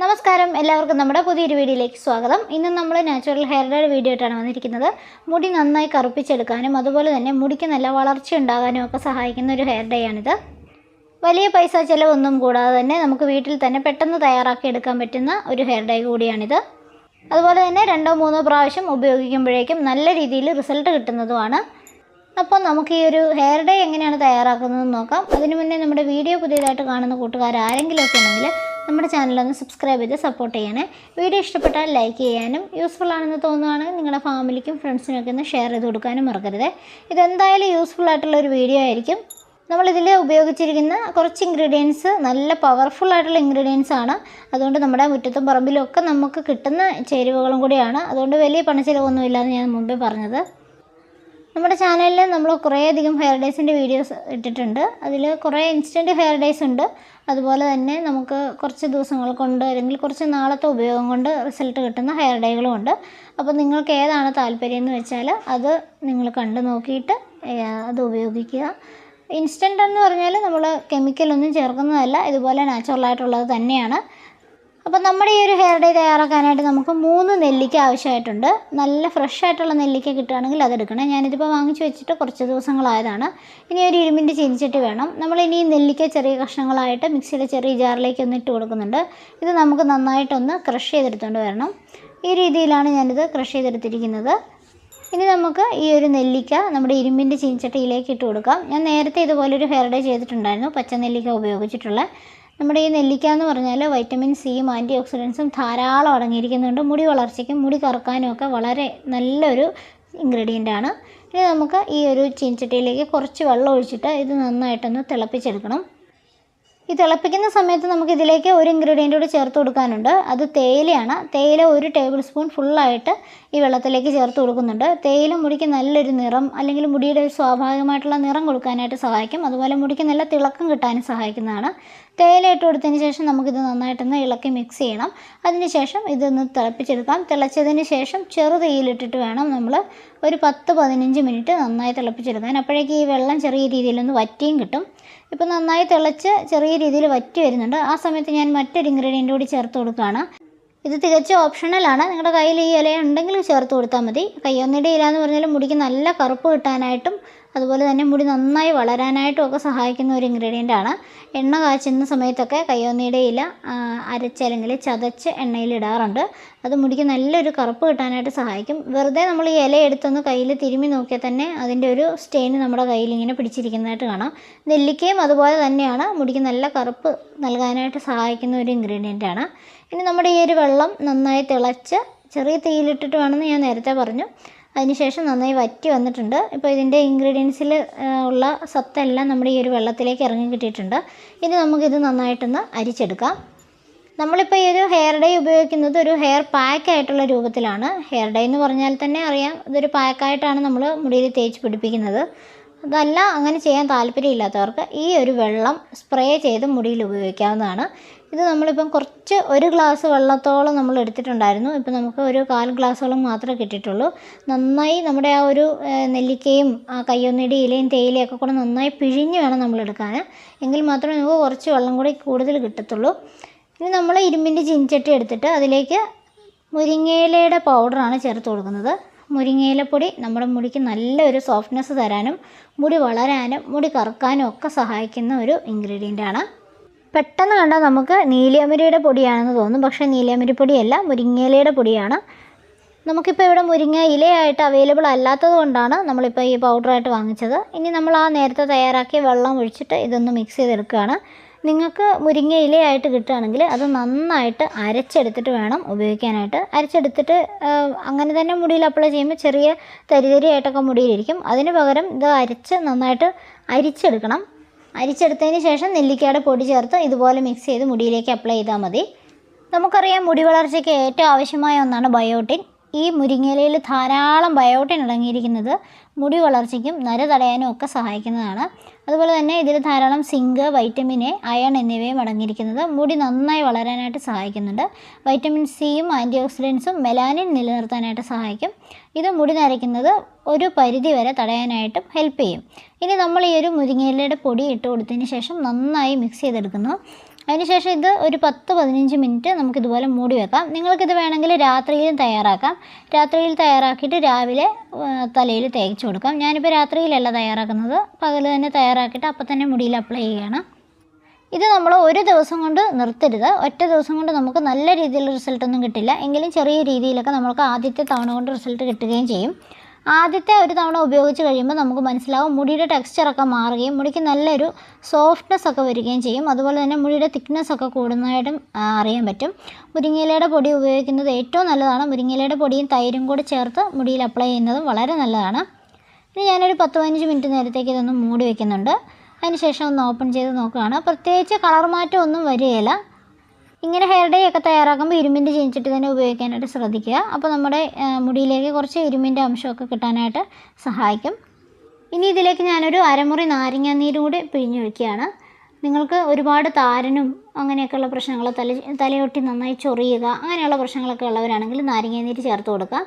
നമസ്കാരം. എല്ലാവർക്കും നമ്മുടെ പുതിയൊരു വീഡിയോയിലേക്ക് സ്വാഗതം. ഇന്ന് നമ്മൾ നാച്ചുറൽ ഹെയർ ഡൈ വീഡിയോ ആയിട്ടാണ് വന്നിരിക്കുന്നത്. മുടി നന്നായി കറുപ്പിച്ചെടുക്കാനും അതുപോലെ തന്നെ മുടിക്ക് നല്ല വളർച്ച ഉണ്ടാകാനും ഒക്കെ സഹായിക്കുന്ന ഒരു ഹെയർ ഡേ ആണിത്. വലിയ പൈസ ചിലവൊന്നും കൂടാതെ തന്നെ നമുക്ക് വീട്ടിൽ തന്നെ പെട്ടെന്ന് തയ്യാറാക്കി എടുക്കാൻ പറ്റുന്ന ഒരു ഹെയർ ഡേ കൂടിയാണിത്. അതുപോലെ തന്നെ രണ്ടോ മൂന്നോ പ്രാവശ്യം ഉപയോഗിക്കുമ്പോഴേക്കും നല്ല രീതിയിൽ റിസൾട്ട് കിട്ടുന്നതുമാണ്. അപ്പോൾ നമുക്ക് ഈ ഒരു ഹെയർ ഡേ എങ്ങനെയാണ് തയ്യാറാക്കുന്നതെന്ന് നോക്കാം. അതിനു മുന്നേ നമ്മുടെ വീഡിയോ പുതിയതായിട്ട് കാണുന്ന കൂട്ടുകാർ ആരെങ്കിലും ഒക്കെ ഉണ്ടെങ്കിൽ നമ്മുടെ ചാനലൊന്ന് സബ്സ്ക്രൈബ് ചെയ്ത് സപ്പോർട്ട് ചെയ്യണേ. വീഡിയോ ഇഷ്ടപ്പെട്ടാൽ ലൈക്ക് ചെയ്യാനും യൂസ്ഫുൾ ആണെന്ന് തോന്നുകയാണെങ്കിൽ നിങ്ങളുടെ ഫാമിലിക്കും ഫ്രണ്ട്സിനൊക്കെ ഒന്ന് ഷെയർ ചെയ്ത് കൊടുക്കാനും മറക്കരുത്. ഇതെന്തായാലും യൂസ്ഫുൾ ആയിട്ടുള്ള ഒരു വീഡിയോ ആയിരിക്കും. നമ്മളിതിൽ ഉപയോഗിച്ചിരിക്കുന്ന കുറച്ച് ഇൻഗ്രീഡിയൻസ് നല്ല പവർഫുൾ ആയിട്ടുള്ള ഇൻഗ്രീഡിയൻസ് ആണ്. അതുകൊണ്ട് നമ്മുടെ മുറ്റത്തും പറമ്പിലും ഒക്കെ നമുക്ക് കിട്ടുന്ന ചേരുവകളും കൂടിയാണ്. അതുകൊണ്ട് വലിയ പണച്ചിലവൊന്നും എന്ന് ഞാൻ മുമ്പേ പറഞ്ഞത്. നമ്മുടെ ചാനലിൽ നമ്മൾ കുറേയധികം ഹെയർ ഡേയ്സിന്റെ വീഡിയോസ് ഇട്ടിട്ടുണ്ട്. അതിൽ കുറേ ഇൻസ്റ്റന്റ് ഹെയർ ഡേയ്സ് ഉണ്ട്. അതുപോലെ തന്നെ നമുക്ക് കുറച്ച് ദിവസങ്ങൾ കൊണ്ട് അല്ലെങ്കിൽ കുറച്ച് നാളത്തെ ഉപയോഗം കൊണ്ട് റിസൾട്ട് കിട്ടുന്ന ഹെയർ ഡേകളും ഉണ്ട്. അപ്പോൾ നിങ്ങൾക്ക് ഏതാണ് താല്പര്യം എന്ന് വെച്ചാൽ അത് നിങ്ങൾ കണ്ടു നോക്കിയിട്ട് അത് ഉപയോഗിക്കുക. ഇൻസ്റ്റന്റ് എന്ന് പറഞ്ഞാൽ നമ്മൾ കെമിക്കലൊന്നും ചേർക്കുന്നതല്ല. ഇതുപോലെ നാച്ചുറലായിട്ടുള്ളത് തന്നെയാണ്. അപ്പോൾ നമ്മുടെ ഈ ഒരു ഹെയർ ഡേ തയ്യാറാക്കാനായിട്ട് നമുക്ക് മൂന്ന് നെല്ലിക്ക ആവശ്യമായിട്ടുണ്ട്. നല്ല ഫ്രഷ് ആയിട്ടുള്ള നെല്ലിക്ക കിട്ടുകയാണെങ്കിൽ അതെടുക്കണം ഞാനിതിപ്പോൾ വാങ്ങിച്ചു വെച്ചിട്ട് കുറച്ച് ദിവസങ്ങളായതാണ്. ഇനി ഒരു ഇരുമ്പിന്റെ ചീനിച്ചിട്ട് വേണം. നമ്മൾ ഇനി നെല്ലിക്ക ചെറിയ കഷ്ണങ്ങളായിട്ട് മിക്സിയിലെ ചെറിയ ജാറിലേക്ക് ഒന്ന് ഇട്ട് കൊടുക്കുന്നുണ്ട്. ഇത് നമുക്ക് നന്നായിട്ടൊന്ന് ക്രഷ് ചെയ്തെടുത്തുകൊണ്ട് വരണം. ഈ രീതിയിലാണ് ഞാനിത് ക്രഷ് ചെയ്തെടുത്തിരിക്കുന്നത്. ഇനി നമുക്ക് ഈ ഒരു നെല്ലിക്ക നമ്മുടെ ഇരുമ്പിന്റെ ചീനിച്ചട്ടിയിലേക്ക് ഇട്ട് കൊടുക്കാം. ഞാൻ നേരത്തെ ഇതുപോലെ ഒരു ഹെയർ ഡേ ചെയ്തിട്ടുണ്ടായിരുന്നു. പച്ച നെല്ലിക്ക ഉപയോഗിച്ചിട്ടുള്ള. നമ്മുടെ ഈ നെല്ലിക്ക എന്ന് പറഞ്ഞാൽ വൈറ്റമിൻ സിയും ആന്റി ഓക്സിഡൻസും ധാരാളം അടങ്ങിയിരിക്കുന്നുണ്ട്. മുടി വളർച്ചയ്ക്കും മുടി കറുക്കാനും ഒക്കെ വളരെ നല്ലൊരു ഇൻഗ്രീഡിയന്റ് ആണ്. ഇനി നമുക്ക് ഈ ഒരു ചീൻചട്ടിയിലേക്ക് കുറച്ച് വെള്ളം ഒഴിച്ചിട്ട് ഇത് നന്നായിട്ടൊന്ന് തിളപ്പിച്ചെടുക്കണം. ഈ തിളപ്പിക്കുന്ന സമയത്ത് നമുക്ക് ഇതിലേക്ക് ഒരു ഇൻഗ്രീഡിയന്റ് കൂടി ചേർത്ത് കൊടുക്കാനുണ്ട്. അത് തേയിലയാണ്. തേയില ഒരു ടേബിൾ സ്പൂൺ ഫുള്ളായിട്ട് ഈ വെള്ളത്തിലേക്ക് ചേർത്ത് കൊടുക്കുന്നുണ്ട്. തേയില മുടിക്ക് നല്ലൊരു നിറം അല്ലെങ്കിൽ മുടിയുടെ സ്വാഭാവികമായിട്ടുള്ള നിറം കൊടുക്കാനായിട്ട് സഹായിക്കും. അതുപോലെ മുടിക്ക് നല്ല തിളക്കം കിട്ടാനും സഹായിക്കുന്നതാണ്. തേയില ഇട്ട് കൊടുത്തതിന് ശേഷം നമുക്കിത് നന്നായിട്ടൊന്ന് ഇളക്കി മിക്സ് ചെയ്യണം. അതിനുശേഷം ഇതൊന്ന് തിളപ്പിച്ചെടുക്കാം. തിളച്ചതിന് ശേഷം ചെറു തീയിലിട്ടിട്ട് വേണം നമ്മൾ ഒരു പത്ത് പതിനഞ്ച് മിനിറ്റ് നന്നായി തിളപ്പിച്ചെടുക്കാൻ. അപ്പോഴേക്കും ഈ വെള്ളം ചെറിയ രീതിയിലൊന്ന് വറ്റിയും കിട്ടും. ഇപ്പോൾ നന്നായി തിളച്ച് ചെറിയ രീതിയിൽ വറ്റി വരുന്നുണ്ട്. ആ സമയത്ത് ഞാൻ മറ്റൊരു ഇൻഗ്രീഡിയന്റ് കൂടി ചേർത്ത് കൊടുക്കുകയാണ്. ഇത് തികച്ചും ഓപ്ഷണലാണ് നിങ്ങളുടെ കയ്യിൽ ഈ ഇല ഉണ്ടെങ്കിലും ചേർത്ത് കൊടുത്താൽ മതി. കയ്യൊന്നിയുടെ ഇല എന്ന് പറഞ്ഞാൽ മുടിക്ക് നല്ല കറുപ്പ് കിട്ടാനായിട്ടും അതുപോലെ തന്നെ മുടി നന്നായി വളരാനായിട്ടും ഒക്കെ സഹായിക്കുന്ന ഒരു ഇൻഗ്രീഡിയന്റ് ആണ്. എണ്ണ കാച്ചുന്ന സമയത്തൊക്കെ കയ്യോന്നിയുടെ ഇല അരച്ചല്ലെങ്കിൽ ചതച്ച് എണ്ണയിൽ ഇടാറുണ്ട്. അത് മുടിക്ക് നല്ലൊരു കറുപ്പ് കിട്ടാനായിട്ട് സഹായിക്കും. വെറുതെ നമ്മൾ ഈ ഇല എടുത്തൊന്ന് കയ്യിൽ തിരുമ്മി നോക്കിയാൽ തന്നെ അതിന്റെ ഒരു സ്റ്റെയിൻ നമ്മുടെ കയ്യിൽ ഇങ്ങനെ പിടിച്ചിരിക്കുന്നതായിട്ട് കാണാം. നെല്ലിക്കയും അതുപോലെ തന്നെയാണ് മുടിക്ക് നല്ല കറുപ്പ് നൽകാനായിട്ട് സഹായിക്കുന്ന ഒരു ഇൻഗ്രീഡിയന്റ് ആണ്. ഇനി നമ്മുടെ ഈ ഒരു വെള്ളം നന്നായി തിളച്ച് ചെറിയ തീയിലിട്ടിട്ട് വേണമെന്ന് ഞാൻ നേരത്തെ പറഞ്ഞു. അതിനുശേഷം നന്നായി വറ്റി വന്നിട്ടുണ്ട്. ഇപ്പോൾ ഇതിന്റെ ഇൻഗ്രീഡിയൻസിൽ ഉള്ള സത്തെല്ലാം നമ്മുടെ ഈ ഒരു വെള്ളത്തിലേക്ക് ഇറങ്ങി കിട്ടിയിട്ടുണ്ട്. ഇനി നമുക്കിത് നന്നായിട്ടൊന്ന് അരിച്ചെടുക്കാം. നമ്മളിപ്പോൾ ഈ ഒരു ഹെയർ ഡൈ ഉപയോഗിക്കുന്നത് ഒരു ഹെയർ പാക്ക് ആയിട്ടുള്ള രൂപത്തിലാണ്. ഹെയർ ഡൈ എന്ന് പറഞ്ഞാൽ തന്നെ അറിയാം ഇതൊരു പാക്കായിട്ടാണ് നമ്മൾ മുടിയിൽ തേച്ച് പിടിപ്പിക്കുന്നത്. അതല്ല അങ്ങനെ ചെയ്യാൻ താല്പര്യമില്ലാത്തവർക്ക് ഈ ഒരു വെള്ളം സ്പ്രേ ചെയ്ത് മുടിയിൽ ഉപയോഗിക്കാവുന്നതാണ്. ഇത് നമ്മളിപ്പം കുറച്ച് ഒരു ഗ്ലാസ് വെള്ളത്തോളം നമ്മൾ എടുത്തിട്ടുണ്ടായിരുന്നു. ഇപ്പം നമുക്ക് ഒരു കാൽ ഗ്ലാസ്സോളം മാത്രമേ കിട്ടിയിട്ടുള്ളൂ. നന്നായി നമ്മുടെ ആ ഒരു നെല്ലിക്കയും ആ കയ്യൊന്നിടി ഇലയും തേയിലയും ഒക്കെ കൂടെ നന്നായി പിഴിഞ്ഞ് വേണം നമ്മൾ എടുക്കാൻ എങ്കിൽ മാത്രമേ നമുക്ക് കുറച്ച് വെള്ളം കൂടി കൂടുതൽ കിട്ടത്തുള്ളൂ. ഇനി നമ്മൾ ഇരുമ്പിന്റെ ചിഞ്ചട്ടി എടുത്തിട്ട് അതിലേക്ക് മുരിങ്ങയിലയുടെ പൗഡറാണ് ചേർത്ത് കൊടുക്കുന്നത്. മുരിങ്ങയിലപ്പൊടി നമ്മുടെ മുടിക്ക് നല്ലൊരു സോഫ്റ്റ്നെസ് തരാനും മുടി വളരാനും മുടി കറുക്കാനും ഒക്കെ സഹായിക്കുന്ന ഒരു ഇൻഗ്രീഡിയന്റ് ആണ് പെട്ടെന്ന് കണ്ടാൽ നമുക്ക് നീലിയമരിയുടെ പൊടിയാണെന്ന് തോന്നും. പക്ഷേ നീലിയമരി പൊടിയല്ല മുരിങ്ങയിലയുടെ പൊടിയാണ്. നമുക്കിപ്പോൾ ഇവിടെ മുരിങ്ങ ഇലയായിട്ട് അവൈലബിൾ അല്ലാത്തത് കൊണ്ടാണ് നമ്മളിപ്പോൾ ഈ പൗഡറായിട്ട് വാങ്ങിച്ചത്. ഇനി നമ്മൾ ആ നേരത്തെ തയ്യാറാക്കിയ വെള്ളം ഒഴിച്ചിട്ട് ഇതൊന്ന് മിക്സ് ചെയ്തെടുക്കുകയാണ്. നിങ്ങൾക്ക് മുരിങ്ങ ഇലയായിട്ട് കിട്ടുകയാണെങ്കിൽ അത് നന്നായിട്ട് അരച്ചെടുത്തിട്ട് വേണം ഉപയോഗിക്കാനായിട്ട്. അരച്ചെടുത്തിട്ട് അങ്ങനെ തന്നെ മുടിയിൽ അപ്ലൈ ചെയ്യുമ്പോൾ ചെറിയ തരിതരിയായിട്ടൊക്കെ മുടിയിലിരിക്കും. അതിന് പകരം ഇത് അരച്ച് നന്നായിട്ട് അരിച്ചെടുക്കണം. അരിച്ചെടുത്തതിന് ശേഷം നെല്ലിക്കയുടെ പൊടി ചേർത്ത് ഇതുപോലെ മിക്സ് ചെയ്ത് മുടിയിലേക്ക് അപ്ലൈ ചെയ്താൽ മതി. നമുക്കറിയാം മുടി വളർച്ചയ്ക്ക് ഏറ്റവും ആവശ്യമായ ഒന്നാണ് ബയോട്ടിൻ ഈ മുരിങ്ങയിലയിൽ ധാരാളം ബയോട്ടിൻ അടങ്ങിയിരിക്കുന്നത്. മുടി വളർച്ചയ്ക്കും നര തടയാനും ഒക്കെ സഹായിക്കുന്നതാണ്. അതുപോലെ തന്നെ ഇതിൽ ധാരാളം സിങ്ക് വൈറ്റമിൻ എ അയൺ എന്നിവയും അടങ്ങിയിരിക്കുന്നത് മുടി നന്നായി വളരാനായിട്ട് സഹായിക്കുന്നുണ്ട്. വൈറ്റമിൻ സിയും ആന്റി ഓക്സിഡൻസും മെലാനിൻ നിലനിർത്താനായിട്ട് സഹായിക്കും. ഇത് മുടി നരയ്ക്കുന്നത് ഒരു പരിധി വരെ തടയാനായിട്ടും ഹെൽപ്പ് ചെയ്യും. ഇനി നമ്മൾ ഈ ഒരു മുരിങ്ങയിലയുടെ പൊടി ഇട്ട് കൊടുത്തതിന് ശേഷം നന്നായി മിക്സ് ചെയ്തെടുക്കുന്നു. അതിനുശേഷം ഇത് ഒരു പത്ത് പതിനഞ്ച് മിനിറ്റ് നമുക്ക് ഇതുപോലെ മൂടി വെക്കാം. നിങ്ങൾക്കിത് വേണമെങ്കിൽ രാത്രിയിലും തയ്യാറാക്കാം. രാത്രിയിൽ തയ്യാറാക്കിയിട്ട് രാവിലെ തലയിൽ തേച്ച് കൊടുക്കാം. ഞാനിപ്പോൾ രാത്രിയിലല്ല തയ്യാറാക്കുന്നത്. പകൽ തന്നെ തയ്യാറാക്കിയിട്ട് അപ്പം തന്നെ മുടിയിൽ അപ്ലൈ ചെയ്യുകയാണ്. ഇത് നമ്മൾ ഒരു ദിവസം കൊണ്ട് നിർത്തരുത്. ഒറ്റ ദിവസം കൊണ്ട് നമുക്ക് നല്ല രീതിയിലുള്ള റിസൾട്ടൊന്നും കിട്ടില്ല. എങ്കിലും ചെറിയ രീതിയിലൊക്കെ നമ്മൾക്ക് ആദ്യത്തെ തവണ കൊണ്ട് റിസൾട്ട് കിട്ടുകയും ചെയ്യും. ആദ്യത്തെ ഒരു തവണ ഉപയോഗിച്ച് കഴിയുമ്പോൾ നമുക്ക് മനസ്സിലാവും മുടിയുടെ ടെക്സ്ചറൊക്കെ മാറുകയും മുടിക്ക് നല്ലൊരു സോഫ്റ്റ്നെസ് ഒക്കെ വരികയും ചെയ്യും. അതുപോലെ തന്നെ മുടിയുടെ തിക്നെസ് ഒക്കെ കൂടുന്നതായിട്ടും അറിയാൻ പറ്റും. മുരിങ്ങയിലയുടെ പൊടി ഉപയോഗിക്കുന്നത് ഏറ്റവും നല്ലതാണ്. മുരിങ്ങയിലയുടെ പൊടിയും തൈരും കൂടി ചേർത്ത് മുടിയിൽ അപ്ലൈ ചെയ്യുന്നതും വളരെ നല്ലതാണ്. ഇനി ഞാനൊരു പത്ത് പതിനഞ്ച് മിനിറ്റ് നേരത്തേക്ക് ഇതൊന്ന് മൂടി വയ്ക്കുന്നുണ്ട് അതിനുശേഷം ഒന്ന് ഓപ്പൺ ചെയ്ത് നോക്കുകയാണ്. പ്രത്യേകിച്ച് കളർ മാറ്റം ഒന്നും വരികയില്ല. ഇങ്ങനെ ഹെയർ ഡേ ഒക്കെ തയ്യാറാക്കുമ്പോൾ ഇരുമ്പിന്റെ ചെഞ്ചിട്ട് തന്നെ ഉപയോഗിക്കാനായിട്ട് ശ്രദ്ധിക്കുക. അപ്പോൾ നമ്മുടെ മുടിയിലേക്ക് കുറച്ച് ഇരുമ്പിന്റെ അംശമൊക്കെ കിട്ടാനായിട്ട് സഹായിക്കും. ഇനി ഇതിലേക്ക് ഞാനൊരു അരമുറി നാരങ്ങാനീരും കൂടി പിഴിഞ്ഞൊഴിക്കുകയാണ്. നിങ്ങൾക്ക് ഒരുപാട് താരനും അങ്ങനെയൊക്കെയുള്ള പ്രശ്നങ്ങൾ തല തലയൊട്ടി നന്നായി ചൊറിയുക അങ്ങനെയുള്ള പ്രശ്നങ്ങളൊക്കെ ഉള്ളവരാണെങ്കിൽ നാരങ്ങാനീര് ചേർത്ത് കൊടുക്കുക.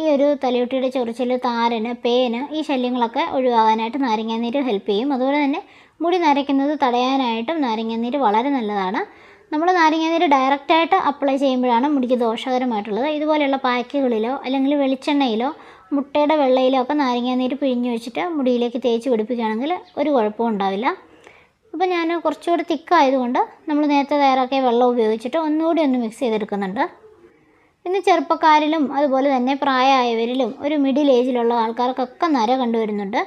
ഈ ഒരു തലയൊട്ടിയുടെ ചൊറിച്ചിൽ താരന് പേന് ഈ ശല്യങ്ങളൊക്കെ ഒഴിവാകാനായിട്ട് നാരങ്ങാനീര് ഹെൽപ്പ് ചെയ്യും. അതുപോലെ തന്നെ മുടി നരയ്ക്കുന്നത് തടയാനായിട്ടും നാരങ്ങാനീര് വളരെ നല്ലതാണ്. നമ്മൾ നാരങ്ങാനീര് ഡയറക്റ്റായിട്ട് അപ്ലൈ ചെയ്യുമ്പോഴാണ് മുടിക്ക് ദോഷകരമായിട്ടുള്ളത്. ഇതുപോലെയുള്ള പാക്കുകളിലോ അല്ലെങ്കിൽ വെളിച്ചെണ്ണയിലോ മുട്ടയുടെ വെള്ളയിലോ ഒക്കെ നാരങ്ങാനീര് പിഴിഞ്ഞ് വെച്ചിട്ട് മുടിയിലേക്ക് തേച്ച് പിടിപ്പിക്കുകയാണെങ്കിൽ ഒരു കുഴപ്പവും ഉണ്ടാവില്ല. അപ്പോൾ ഞാൻ കുറച്ചുകൂടി തിക്കായതുകൊണ്ട് നമ്മൾ നേരത്തെ തയ്യാറാക്കിയ വെള്ളം ഉപയോഗിച്ചിട്ട് ഒന്നുകൂടി ഒന്ന് മിക്സ് ചെയ്തെടുക്കുന്നുണ്ട്. ഇന്ന് ചെറുപ്പക്കാരിലും അതുപോലെ തന്നെ പ്രായമായവരിലും ഒരു മിഡിൽ ഏജിലുള്ള ആൾക്കാർക്കൊക്കെ നര കണ്ടുവരുന്നുണ്ട്.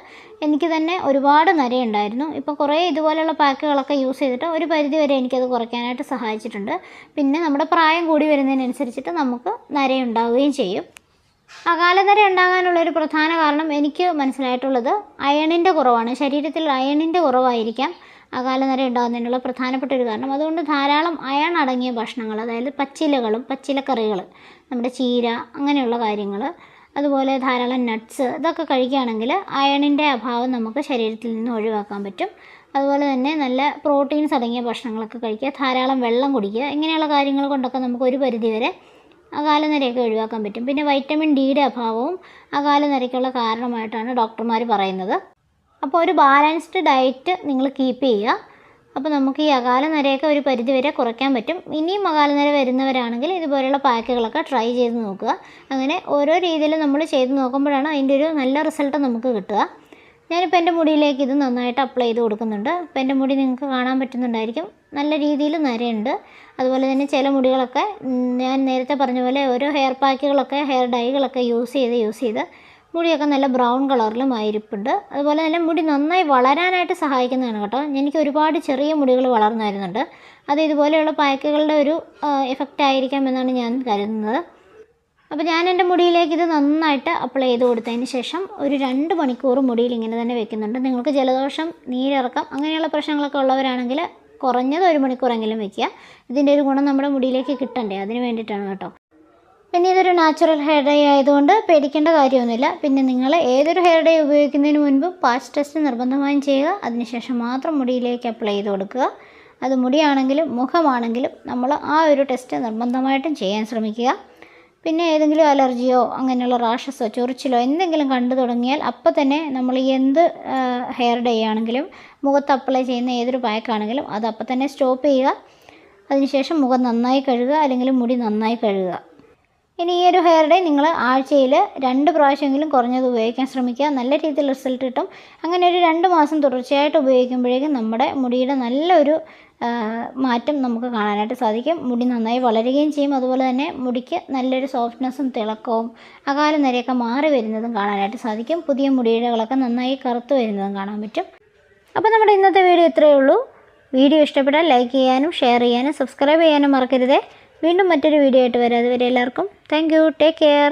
എനിക്ക് തന്നെ ഒരുപാട് നരയുണ്ടായിരുന്നു. ഇപ്പോൾ കുറേ ഇതുപോലെയുള്ള പാക്കുകളൊക്കെ യൂസ് ചെയ്തിട്ട് ഒരു പരിധി വരെ എനിക്കത് കുറയ്ക്കാനായിട്ട് സഹായിച്ചിട്ടുണ്ട്. പിന്നെ നമ്മുടെ പ്രായം കൂടി വരുന്നതിനനുസരിച്ചിട്ട് നമുക്ക് നരയുണ്ടാവുകയും ചെയ്യും. അകാലനര ഉണ്ടാകാനുള്ള ഒരു പ്രധാന കാരണം എനിക്ക് മനസ്സിലായിട്ടുള്ളത് അയണിന്റെ കുറവാണ്. ശരീരത്തിൽ അയണിന്റെ കുറവായിരിക്കാം. അകാലനര ഉണ്ടാകുന്നതിനുള്ള പ്രധാനപ്പെട്ട ഒരു കാരണം. അതുകൊണ്ട് ധാരാളം അയൺ അടങ്ങിയ ഭക്ഷണങ്ങൾ അതായത് പച്ചിലകളും പച്ചിലക്കറികൾ നമ്മുടെ ചീര അങ്ങനെയുള്ള കാര്യങ്ങൾ അതുപോലെ ധാരാളം നട്ട്സ് ഇതൊക്കെ കഴിക്കുകയാണെങ്കിൽ അയണിന്റെ അഭാവം നമുക്ക് ശരീരത്തിൽ നിന്ന് ഒഴിവാക്കാൻ പറ്റും. അതുപോലെ തന്നെ നല്ല പ്രോട്ടീൻസ് അടങ്ങിയ ഭക്ഷണങ്ങളൊക്കെ കഴിക്കുക ധാരാളം വെള്ളം കുടിക്കുക ഇങ്ങനെയുള്ള കാര്യങ്ങൾ കൊണ്ടൊക്കെ നമുക്ക് ഒരു പരിധിവരെ അകാലനരയൊക്കെ ഒഴിവാക്കാൻ പറ്റും. പിന്നെ വൈറ്റമിൻ ഡിയുടെ അഭാവവും അകാലനരയ്ക്കുള്ള കാരണമായിട്ടാണ് ഡോക്ടർമാർ പറയുന്നത്. അപ്പോൾ ഒരു ബാലൻസ്ഡ് ഡയറ്റ് നിങ്ങൾ കീപ്പ് ചെയ്യുക. അപ്പോൾ നമുക്ക് ഈ അകാലനരയൊക്കെ ഒരു പരിധി വരെ കുറയ്ക്കാൻ പറ്റും. ഇനിയും അകാലനര വരുന്നവരാണെങ്കിൽ ഇതുപോലെയുള്ള പാക്കുകളൊക്കെ ട്രൈ ചെയ്ത് നോക്കുക. അങ്ങനെ ഓരോ രീതിയിൽ നമ്മൾ ചെയ്ത് നോക്കുമ്പോഴാണ് അതിന്റെ ഒരു നല്ല റിസൾട്ട് നമുക്ക് കിട്ടുക. ഞാനിപ്പോൾ എന്റെ മുടിയിലേക്ക് ഇത് നന്നായിട്ട് അപ്ലൈ ചെയ്ത് കൊടുക്കുന്നുണ്ട്. അപ്പോൾ എന്റെ മുടി നിങ്ങൾക്ക് കാണാൻ പറ്റുന്നുണ്ടായിരിക്കും. നല്ല രീതിയിൽ നരയുണ്ട്. അതുപോലെ തന്നെ ചില മുടികളൊക്കെ ഞാൻ നേരത്തെ പറഞ്ഞ പോലെ ഓരോ ഹെയർ പാക്കുകളൊക്കെ ഹെയർ ഡൈകളൊക്കെ യൂസ് ചെയ്ത് യൂസ് ചെയ്ത് മുടിയൊക്കെ നല്ല ബ്രൗൺ കളറിലും ആയിരിപ്പുണ്ട്. അതുപോലെ തന്നെ മുടി നന്നായി വളരാനായിട്ട് സഹായിക്കുന്നതാണ് കേട്ടോ. എനിക്ക് ഒരുപാട് ചെറിയ മുടികൾ വളർന്നു വരുന്നുണ്ട് അത് ഇതുപോലെയുള്ള പാക്കുകളുടെ ഒരു എഫക്റ്റ് ആയിരിക്കാം എന്നാണ് ഞാൻ കരുതുന്നത്. അപ്പോൾ ഞാൻ എന്റെ മുടിയിലേക്ക് ഇത് നന്നായിട്ട് അപ്ലൈ ചെയ്ത് കൊടുത്തതിന് ശേഷം ഒരു രണ്ട് മണിക്കൂർ മുടിയിൽ ഇങ്ങനെ തന്നെ വെക്കുന്നുണ്ട്. നിങ്ങൾക്ക് ജലദോഷം നീരിറക്കം അങ്ങനെയുള്ള പ്രശ്നങ്ങളൊക്കെ ഉള്ളവരാണെങ്കിൽ കുറഞ്ഞത് ഒരു മണിക്കൂറെങ്കിലും വെക്കുക. ഇതിന്റെ ഒരു ഗുണം നമ്മുടെ മുടിയിലേക്ക് കിട്ടണ്ടേ? അതിന് വേണ്ടിയിട്ടാണ് കേട്ടോ. പിന്നെ ഇതൊരു നാച്ചുറൽ ഹെയർ ഡൈ ആയതുകൊണ്ട് പേടിക്കേണ്ട കാര്യമൊന്നുമില്ല. പിന്നെ നിങ്ങൾ ഏതൊരു ഹെയർ ഡൈ ഉപയോഗിക്കുന്നതിന് മുൻപ് പാച്ച് ടെസ്റ്റ് നിർബന്ധമായും ചെയ്യുക. അതിനുശേഷം മാത്രം മുടിയിലേക്ക് അപ്ലൈ ചെയ്ത് കൊടുക്കുക. അത് മുടിയാണെങ്കിലും മുഖമാണെങ്കിലും നമ്മൾ ആ ഒരു ടെസ്റ്റ് നിർബന്ധമായിട്ടും ചെയ്യാൻ ശ്രമിക്കുക. പിന്നെ ഏതെങ്കിലും അലർജിയോ അങ്ങനെയുള്ള റാഷസോ ചൊറിച്ചിലോ എന്തെങ്കിലും കണ്ടു തുടങ്ങിയാൽ അപ്പോൾ തന്നെ നമ്മൾ എന്ത് ഹെയർ ഡേ ആണെങ്കിലും മുഖത്ത് അപ്ലൈ ചെയ്യുന്ന ഏതൊരു പാക്കാണെങ്കിലും അത് അപ്പോൾ തന്നെ സ്റ്റോപ്പ് ചെയ്യുക. അതിനുശേഷം മുഖം നന്നായി കഴുകുക അല്ലെങ്കിൽ മുടി നന്നായി കഴുകുക. ഇനി ഈ ഒരു ഹെയർ ഡേ നിങ്ങൾ ആഴ്ചയിൽ രണ്ട് പ്രാവശ്യമെങ്കിലും കുറഞ്ഞത് ഉപയോഗിക്കാൻ ശ്രമിക്കുക. നല്ല രീതിയിൽ റിസൾട്ട് കിട്ടും. അങ്ങനെ ഒരു രണ്ട് മാസം തുടർച്ചയായിട്ട് ഉപയോഗിക്കുമ്പോഴേക്കും നമ്മുടെ മുടിയുടെ നല്ലൊരു മാറ്റം നമുക്ക് കാണാനായിട്ട് സാധിക്കും. മുടി നന്നായി വളരുകയും ചെയ്യും. അതുപോലെ തന്നെ മുടിക്ക് നല്ലൊരു സോഫ്റ്റ്നെസ്സും തിളക്കവും അകാല നിരയൊക്കെ മാറി വരുന്നതും കാണാനായിട്ട് സാധിക്കും. പുതിയ മുടിയിഴകളൊക്കെ നന്നായി കറുത്തു വരുന്നതും കാണാൻ പറ്റും. അപ്പോൾ നമ്മുടെ ഇന്നത്തെ വീഡിയോ ഇത്രയേ ഉള്ളൂ. വീഡിയോ ഇഷ്ടപ്പെട്ടാൽ ലൈക്ക് ചെയ്യാനും ഷെയർ ചെയ്യാനും സബ്സ്ക്രൈബ് ചെയ്യാനും മറക്കരുതേ. വീണ്ടും മറ്റൊരു വീഡിയോ ആയിട്ട് വരാം. അതുവരെ എല്ലാവർക്കും Thank you. Take care.